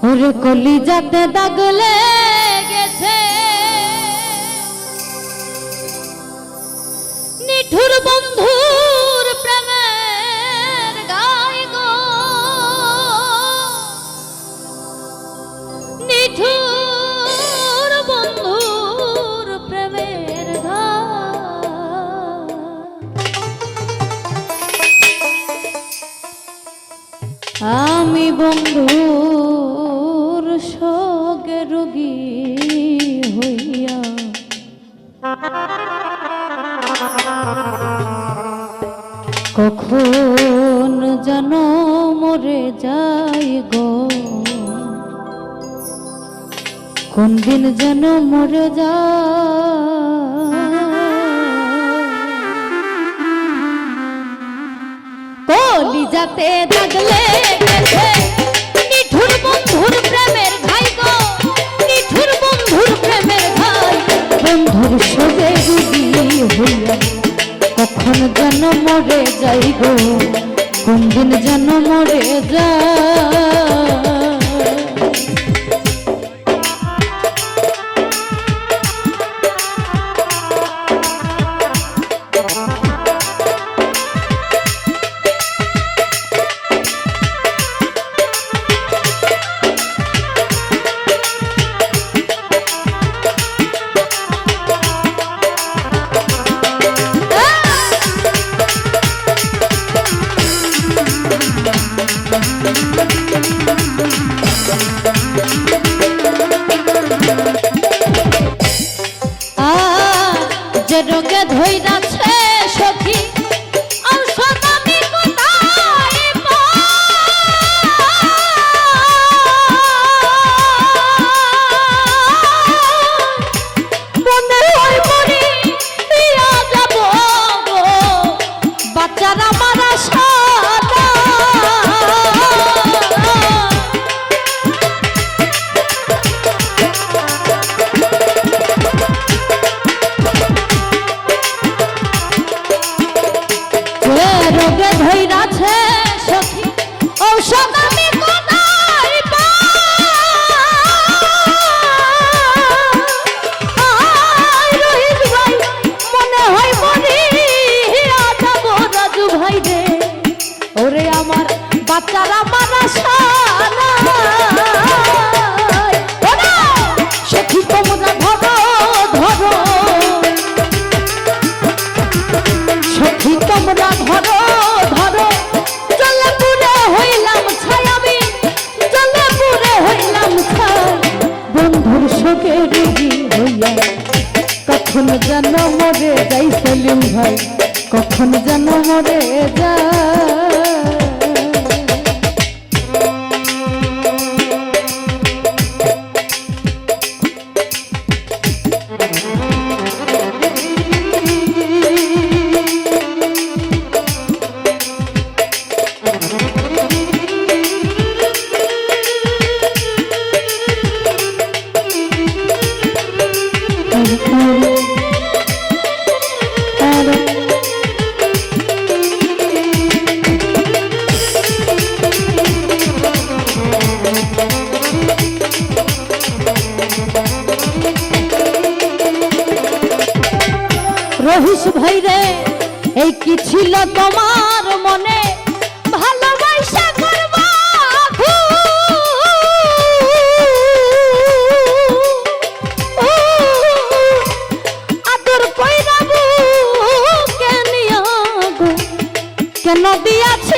ওরে কলি যাতে দাগলে গেছে নিঠুর বন্ধুর কখন যেন মরে যাই গো? কোন দিন যেন মরে যা কলি যাতে থাকলে ঘাই গো, নিঠুর বন্ধুর প্রেমের ঘাই বন্ধুর সবে হইয়া কখন যেন মরে যাই গো কোন দিন যেন মরে যায় রহিস ভাই রে এই কি ছিল তোমার মনে? ভালোবাসা করবা আদর কইরা বুকে কেন দিয়াছিল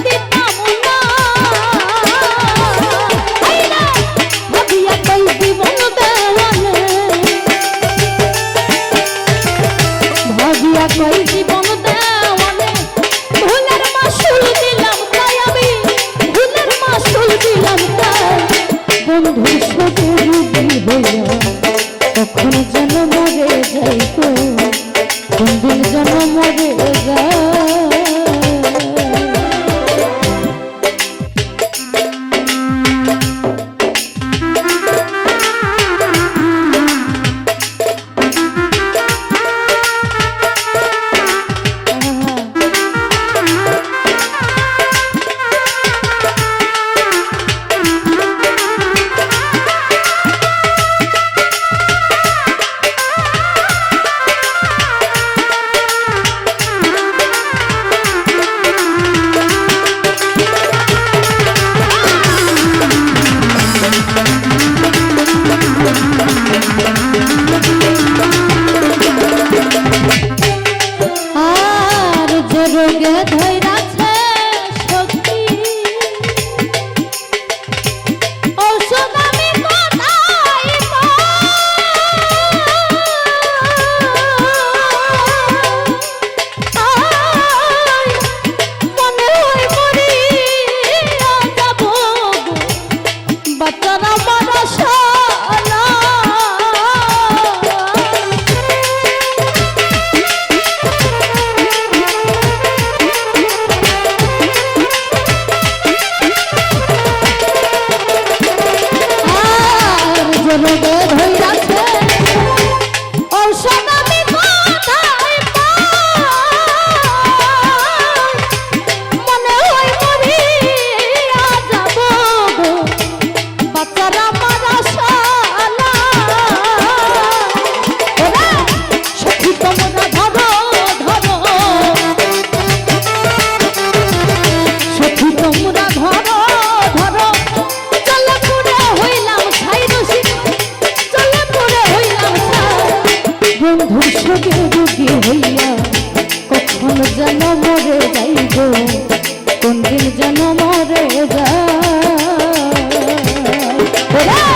যায়